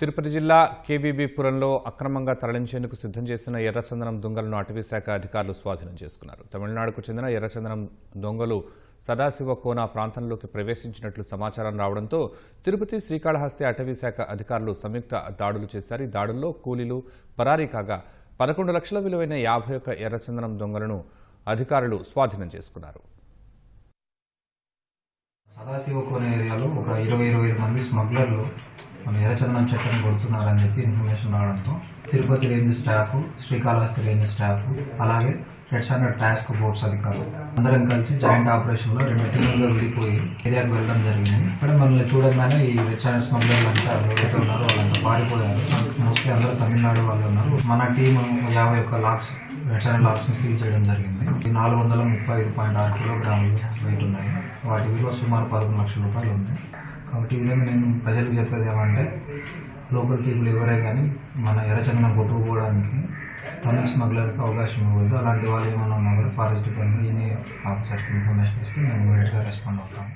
తిరుపతి జిల్లా కేవీబీపురంలో అక్రమంగా తరలించేందుకు సిద్ధం చేసిన ఎర్రచందనం దొంగలను అటవీశాఖ అధికారులు స్వాధీనం చేసుకున్నారు. తమిళనాడుకు చెందిన ఎర్రచందనం దొంగలు సదాశివ కోన ప్రాంతంలోకి ప్రవేశించినట్లు సమాచారం రావడంతో తిరుపతి శ్రీకాళహస్తి అటవీశాఖ అధికారులు సంయుక్త దాడులు చేశారు. ఈ దాడుల్లో కూలీలు పరారీ కాగా పదకొండు లక్షల విలువైన యాభై ఒక్క ఎర్రచందనం దొంగలను అధికారులు స్వాధీనం చేసుకున్నారు. సదాశివ కోన ఏరియాలో ఒక ఇరవై ఇరవై ఐదు మంది స్మగ్లర్లు మన ఎర్రచందనం చెట్టును కొడుతున్నారని చెప్పి ఇన్ఫర్మేషన్ రావడంతో Tirupati range staff Srikalahasti range staff అలాగే రెడ్ స్టాండర్డ్ టాస్క్ ఫోర్స్ అధికారులు అందరం కలిసి జాయింట్ ఆపరేషన్లో రెండు టీములుగా విడిపోయి ఏరియాకు వెళ్ళడం జరిగింది. ఇక్కడ మనల్ని చూడంగానే ఈ రెడ్ స్టాండర్డ్ స్మగ్లర్లు అంతా ఎవరైతే ఉన్నారో వాళ్ళంతా పారిపోయారు. మోస్ట్లీ అందరూ తమిళనాడు వాళ్ళు ఉన్నారు. మన టీం యాభై ఒక్క లాక్స్ రెడ్ స్టాండర్డ్ లాక్స్ని సీల్ చేయడం జరిగింది. ఈ నాలుగు వందల ముప్పై ఐదు పాయింట్ ఆరు కిలోగ్రాములు వెయిట్ ఉన్నాయి. వాటి విలువ సుమారు పదకొండు లక్షల రూపాయలు ఉంది. కాబట్టి ఈ విధంగా నేను ప్రజలకు చెప్పేది ఏమంటే లోకల్ పీపుల్ ఎవరే కానీ మన ఎర్రచందనం కొట్టుకుపోవడానికి తమిళ స్మగ్లర్కి అవకాశం ఇవ్వద్దు. అలాంటి వాళ్ళు ఏమైనా ఉన్నా కూడా ఫారెస్ట్ డిపార్ట్మెంట్ ఈయన ఆఫీసర్కి ఇన్ఫర్మేషన్ ఇస్తే మేము ఇమీడియట్గా రెస్పాండ్ అవుతాము